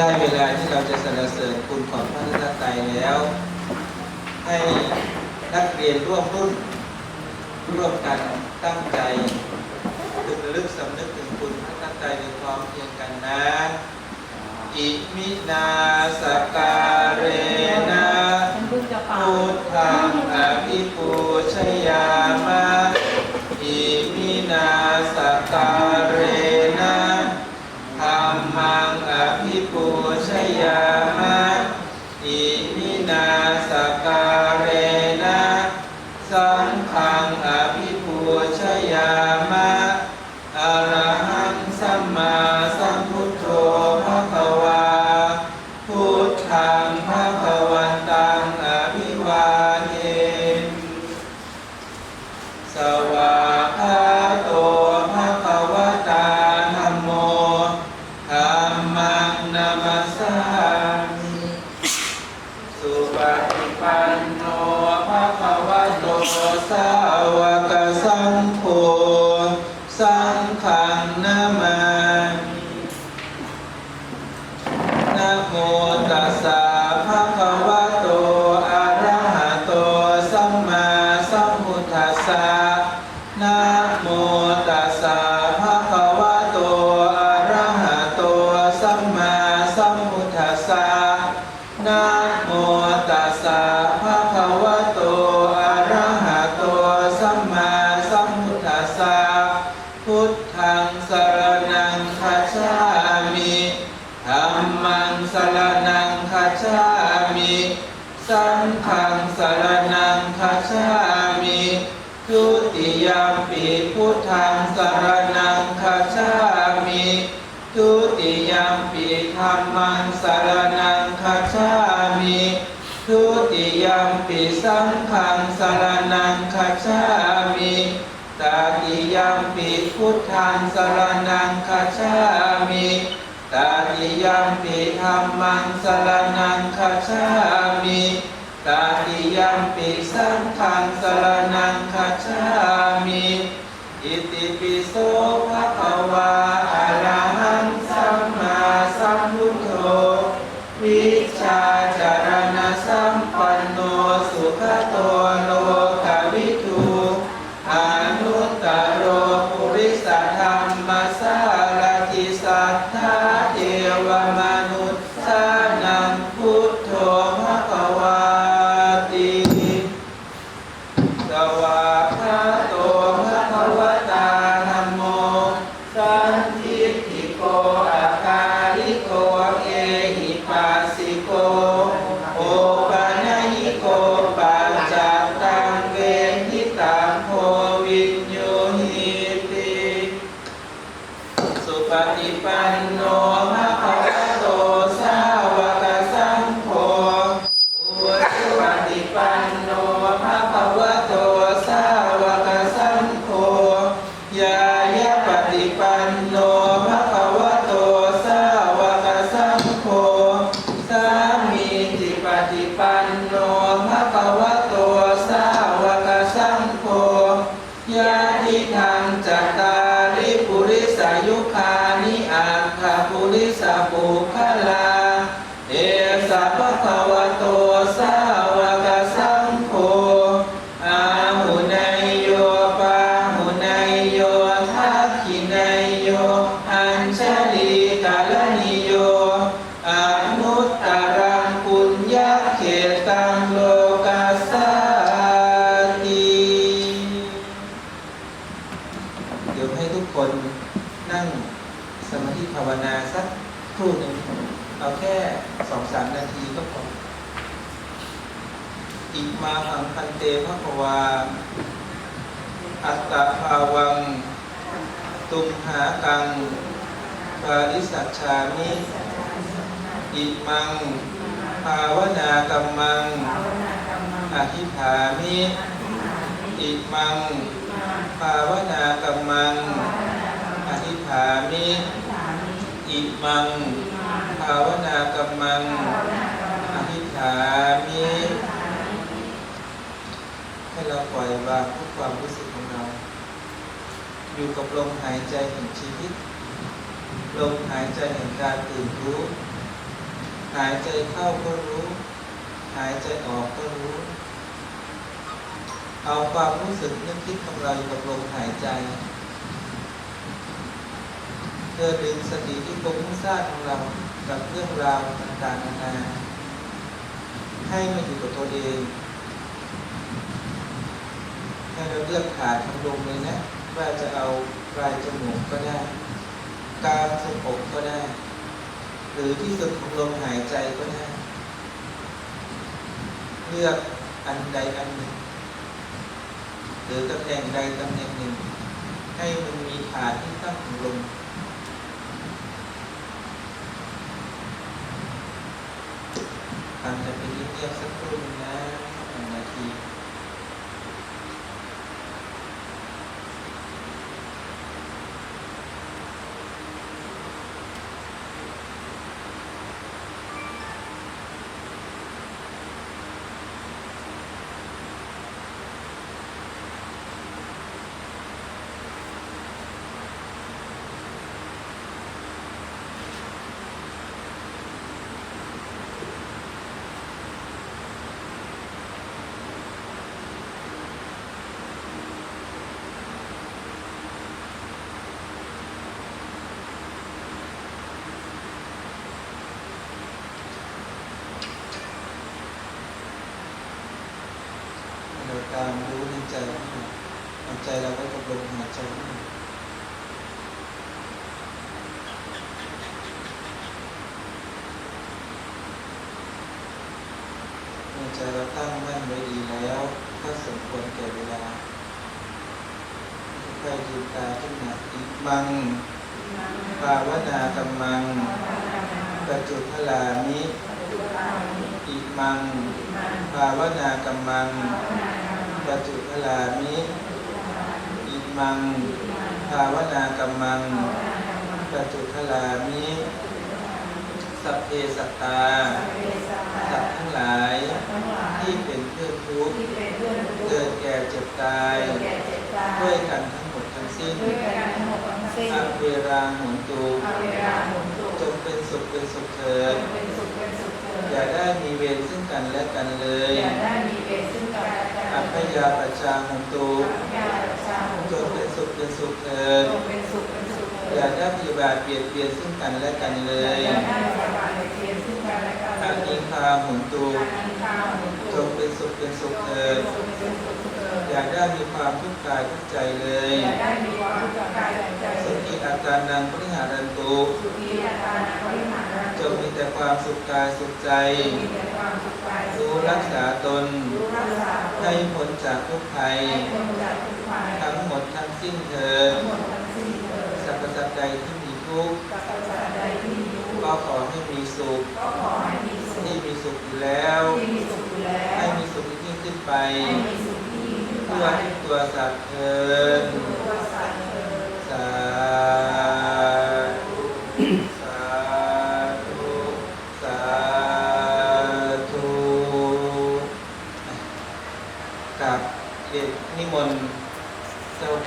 ได้เวลาที่เราจะสรรเสริญคุณของพระรัตนตรัยแล้ว ให้นักเรียนร่วมรุ่นร่วมกันตั้งใจถึงระลึกสำนึกถึงคุณพระรัตนตรัยในความเพียรกันนะอิมินาส สาวกสังโฆสังขังนามานะโมตัสสะภะคะวะโตอะระหะโตสัมมาสัมพุทธัสสะ สัมมาสัมพุทธัสสะพุทธังสรณังคัจฉามิธัมมังสรณังคัจฉามิสังฆังสรณังคัจฉามิทุติยมปีพุทธังสรณังคัจฉามิทุติยมปีธัมมังสรณังคัจฉามิทุติย สังฆังสารณังคัจฉามิตาติยัมปิพุทธังสารณังคัจฉามิตาติยัมปิธัมมังสารณังคัจฉามิตาติยัมปิสังฆังสารณังคัจฉามิอิติปิโสภะ สัทธาเทวม ตังโลกัสสาติเดี๋ยวให้ทุกคนนั่งสมาธิภาวนาสักครู่หนึ่งเอาแค่สองสามนาทีก็พออิมาหังพันเตภะควา อัตตาภาวัง ตุมหากังปาริสัชชามิ อิมัง ภาวนากัมมัง อธิษฐามิอิมัง ภาวนากัมมัง อธิษฐามิอิมัง ภาวนากัมมัง อธิษฐามิให้เราปล่อยวางทุกความรู้สึกของเรา อยู่กับลมหายใจแห่งชีวิต ลมหายใจแห่งการตื่นรู้ หายใจเข้าก็รู้ หายใจออกก็รู้ เอาความรู้สึกนึกคิดของเราอยู่กับลมหายใจ เพื่อดึงสติที่ฟุ้งซ่านของเรากับเรื่องราวต่างๆนานาให้มาอยู่กับตัวเองให้เราเลือกขาดทำลงเลยนะว่าจะเอาปลายจมูกก็ได้กลางทรงอกก็ได้ หรือที่สุดของลมหายใจก็ได้เลือกอันใดอันหนึ่ง หรือตำแหน่งใดตำแหน่งหนึ่ง ให้มันมีฐานที่ตั้งของลมทำจะเป็นเงียบสักครู่หนึงนะหนึ่งนาที เรามรู้ในใจของเราเอาใจเราไว้กับลมหายใจของเราเมื่อใจเราตั้งมั่นไว้ดีแล้วก็สมควรแก่เวลาค่อยๆลืมตาขึ้นมาอีกมังภาวนากรรมังปัจจุพลามิอิมังภาวนากรรมัง ปัจจุพลามิอิมัง ภาวนากรรมังปัจจุพลามิสัพเพสัตตาสัตว์ทั้งหลาย ที่เป็นเพื่อนทุกข์เกิดแก่เจ็บตาย ด้วยกันทั้งหมดทั้งสิ้นอาเวราหุนตูจงเป็นสุขเป็นสุขเถิดอย่าได้มีเวรซึ่งกันและกันเลย อัพยาปชชาหุนตูจงเป็นสุขเป็นสุขเถิดอย่าได้ปฏิบัติเบียดเบียนซึ่งกันและกันเลยอานิคาหุนตูจงเป็นสุขเป็นสุขเถิดอย่าได้มีความทุกข์กายทุกข์ใจเลยสุขีอาการนังปริหารันตุจงมีแต่ความสุขกายสุขใจรู้รักษาตน ให้พ้นจากทุกภัย ทั้งหมดทั้งสิ้นเถิดสรรพสัตว์ใดที่มีทุกข์ก็ขอให้มีสุข ที่มีสุขอยู่แล้ว ให้มีสุขยิ่งขึ้นไปทั่วทุกตัวสัตว์เถิด